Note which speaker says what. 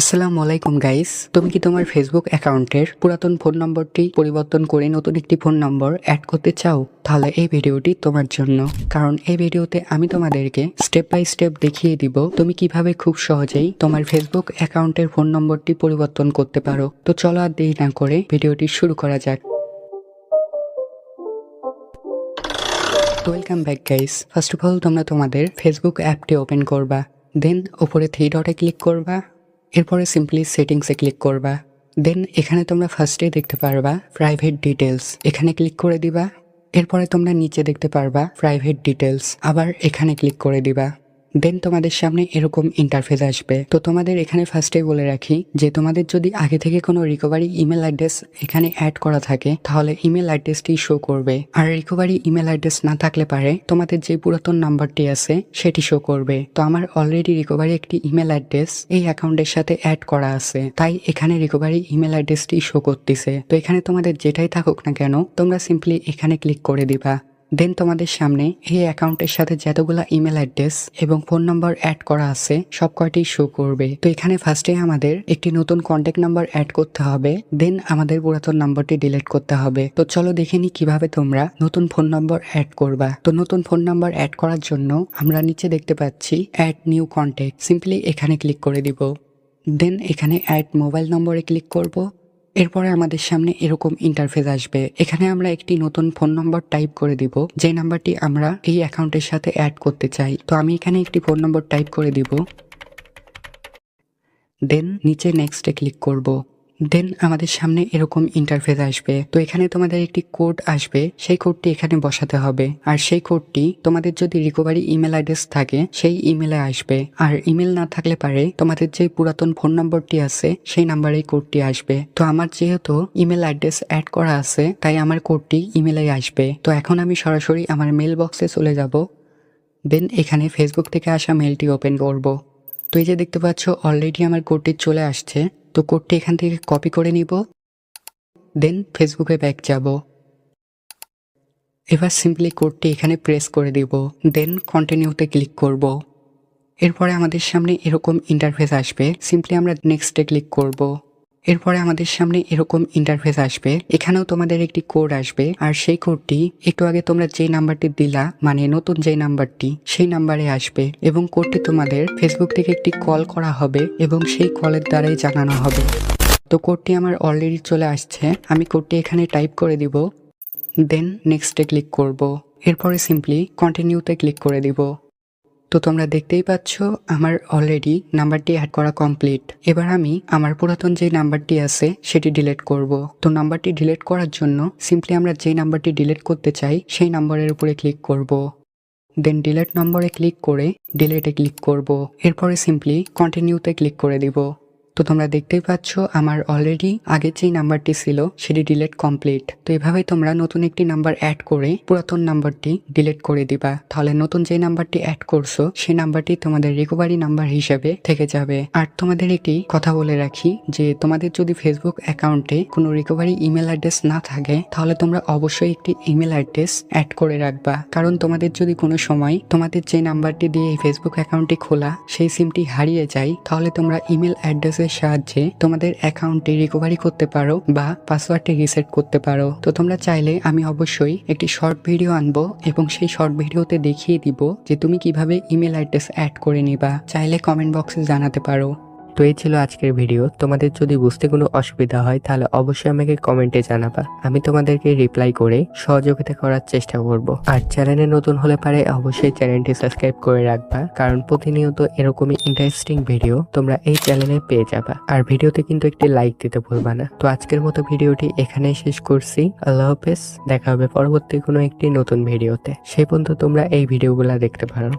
Speaker 1: আসসালামু আলাইকুম গাইস তুমি কি তোমার ফেসবুক অ্যাকাউন্টের পুরাতন ফোন নম্বরটি পরিবর্তন করে নতুন একটি ফোন নম্বর অ্যাড করতে চাও? তাহলে এই ভিডিওটি তোমার জন্য। কারণ এই ভিডিওতে আমি তোমাদেরকে স্টেপ বাই স্টেপ দেখিয়ে দিব তুমি কীভাবে খুব সহজেই তোমার ফেসবুক অ্যাকাউন্টের ফোন নম্বরটি পরিবর্তন করতে পারো। তো চলো আর দেরি না করে ভিডিওটি শুরু করা যাক। Welcome back guys first of all তোমরা তোমাদের ফেসবুক অ্যাপটি ওপেন করবা। দেন ওপরে থ্রি ডটে ক্লিক করবা। এরপরে সিম্পলি সেটিংসে ক্লিক করবা। দেন এখানে তোমরা ফার্স্টে দেখতে পারবা প্রাইভেট ডিটেলস এখানে ক্লিক করে দিবা। এরপরে তোমরা নিচে দেখতে পারবা প্রাইভেট ডিটেলস আবার এখানে ক্লিক করে দিবা। দেন তোমাদের সামনে এরকম ইন্টারফেস আসবে। তো তোমাদের এখানে ফার্স্টে বলে রাখি যে, তোমাদের যদি আগে থেকে কোনো রিকভারি ইমেল অ্যাড্রেস এখানে অ্যাড করা থাকে, তাহলে ইমেল অ্যাড্রেসটি শো করবে। আর রিকভারি ইমেল অ্যাড্রেস না থাকলে পারে, তোমাদের যে পুরাতন নাম্বারটি আছে, সেটি শো করবে। তো আমার অলরেডি রিকভারি একটি ইমেল অ্যাড্রেস এই অ্যাকাউন্টের সাথে অ্যাড করা আছে। তাই এখানে রিকভারি ইমেল অ্যাড্রেসটি শো করতেছে। তো এখানে তোমাদের যেটাই থাকুক না কেন, তোমরা সিম্পলি এখানে ক্লিক করে দিবা। দেন তোমাদের সামনে এই অ্যাকাউন্টের সাথে যতগুলা ইমেল অ্যাড্রেস এবং ফোন নাম্বার অ্যাড করা আছে, সব কয়টি শো করবে। তো এখানে ফার্স্টে আমাদের একটি নতুন কন্ট্যাক্ট নাম্বার অ্যাড করতে হবে দেন আমাদের পুরাতন নাম্বারটি ডিলিট করতে হবে। তো চলো দেখে নি কীভাবে তোমরা নতুন ফোন নম্বর অ্যাড করবা। তো নতুন ফোন নাম্বার অ্যাড করার জন্য আমরা নিচে দেখতে পাচ্ছি অ্যাড নিউ কন্ট্যাক্ট সিম্পলি এখানে ক্লিক করে দিব। দেন এখানে অ্যাড মোবাইল নম্বরে ক্লিক করব। এরপরে আমাদের সামনে এরকম ইন্টারফেস আসবে। এখানে আমরা একটি নতুন ফোন নম্বর টাইপ করে দিব। যে নাম্বারটি আমরা এই অ্যাকাউন্টের সাথে অ্যাড করতে চাই। তো আমি এখানে একটি ফোন নম্বর টাইপ করে দিব। দেন নিচে নেক্সটে ক্লিক করব। দেন আমাদের সামনে এরকম ইন্টারফেস আসবে। তো এখানে তোমাদের একটি কোড আসবে। সেই কোডটি এখানে বসাতে হবে। আর সেই কোডটি তোমাদের যদি রিকভারি ইমেল অ্যাড্রেস থাকে, সেই ইমেলে আসবে। আর ইমেল না থাকলে পারে তোমাদের যে পুরাতন ফোন নম্বরটি আছে, সেই নাম্বারে কোডটি আসবে। তো আমার যেহেতু ইমেল অ্যাড্রেস অ্যাড করা আছে, তাই আমার কোডটি ইমেলে আসবে। তো এখন আমি সরাসরি আমার মেল বক্সে চলে যাব। দেন এখানে ফেসবুক থেকে আসা মেলটি ওপেন করব। তো এই যে দেখতে পাচ্ছ অলরেডি আমার কোডটি চলে আসছে। তো কোডটি এখান থেকে কপি করে নিব। দেন ফেসবুকে ব্যাক যাব। এবার সিম্পলি কোডটি এখানে প্রেস করে দিব। দেন কন্টিনিউতে ক্লিক করব। এরপরে আমাদের সামনে এরকম ইন্টারফেস আসবে। সিম্পলি আমরা নেক্সটে ক্লিক করব। এরপরে আমাদের সামনে এরকম ইন্টারফেস আসবে। এখানেও তোমাদের একটি কোড আসবে। আর সেই কোডটি একটু আগে তোমরা যেই নাম্বারটি দিলা মানে নতুন যেই নাম্বারটি সেই নাম্বারে আসবে। এবং কোডটি তোমাদের ফেসবুক থেকে একটি কল করা হবে এবং সেই কলের দ্বারাই জানানো হবে। তো কোডটি আমার অলরেডি চলে আসছে। আমি কোডটি এখানে টাইপ করে দিব। দেন নেক্সটে ক্লিক করব। এরপরে সিম্পলি কন্টিনিউতে ক্লিক করে দিব। তো তোমরা দেখতেই পাচ্ছ, আমার অলরেডি নাম্বারটি অ্যাড করা কমপ্লিট এবার আমি আমার পুরাতন যে নাম্বারটি আছে, সেটি ডিলিট করব। তো নাম্বারটি ডিলিট করার জন্য সিম্পলি আমরা যে নাম্বারটি ডিলিট করতে চাই, সেই নাম্বারের উপরে ক্লিক করব। দেন ডিলেট নম্বরে ক্লিক করে ডিলেটে ক্লিক করব। এরপরে সিম্পলি কন্টিনিউতে ক্লিক করে দিব। তো তোমরা দেখতেই পাচ্ছ, আমার অলরেডি আগে যেই নাম্বারটি ছিল সেটি ডিলেট কমপ্লিট তো এভাবে তোমরা নতুন একটি নাম্বার অ্যাড করে পুরাতন নাম্বারটি ডিলিট করে দিবা। তাহলে নতুন যে নাম্বারটি অ্যাড করছ সেই নাম্বারটি তোমাদের রিকভারি নাম্বার হিসেবে থেকে যাবে। আর তোমাদের একটি কথা বলে রাখি, যে তোমাদের যদি ফেসবুক অ্যাকাউন্টে কোনো রিকভারি ইমেল অ্যাড্রেস না থাকে, তাহলে তোমরা অবশ্যই একটি ইমেল অ্যাড্রেস অ্যাড করে রাখবা। কারণ তোমাদের যদি কোনো সময় তোমাদের যে নাম্বারটি দিয়ে এই ফেসবুক অ্যাকাউন্টটি খোলা, সেই সিমটি হারিয়ে যায়, তাহলে তোমরা ইমেল অ্যাড্রেসের সাহায্যে তোমাদের অ্যাকাউন্টটি রিকভারি করতে পারো বা পাসওয়ার্ডটি রিসেট করতে পারো। তো তোমরা চাইলে আমি অবশ্যই একটি শর্ট ভিডিও আনব এবং সেই শর্ট ভিডিওতে দেখিয়ে দিব যে তুমি কীভাবে ইমেল অ্যাড্রেস অ্যাড করে নিবা। চাইলে কমেন্ট বক্সে জানাতে পারো।
Speaker 2: তো এই ছিল আজকের ভিডিও তোমাদের যদি বুঝতে কোনো অসুবিধা হয়, তাহলে অবশ্যই আমাকে কমেন্টে জানাবা। আমি তোমাদেরকে রিপ্লাই করে সহযোগিতা করার চেষ্টা করব। আর চ্যানেলে নতুন হলে পারে অবশ্যই চ্যানেলটি সাবস্ক্রাইব করে রাখবা, কারণ প্রতিনিয়ত এরকমই ইন্টারেস্টিং ভিডিও তোমরা এই চ্যানেলে পেয়ে যাবা। আর ভিডিওতে কিন্তু একটি লাইক দিতে ভুলবা না। তো আজকের মতো ভিডিওটি এখানে শেষ করছি। আল্লাহ হাফেজ। দেখা হবে পরবর্তী কোনো একটি নতুন ভিডিওতে সেই পর্যন্ত তোমরা এই ভিডিওগুলা দেখতে পারো।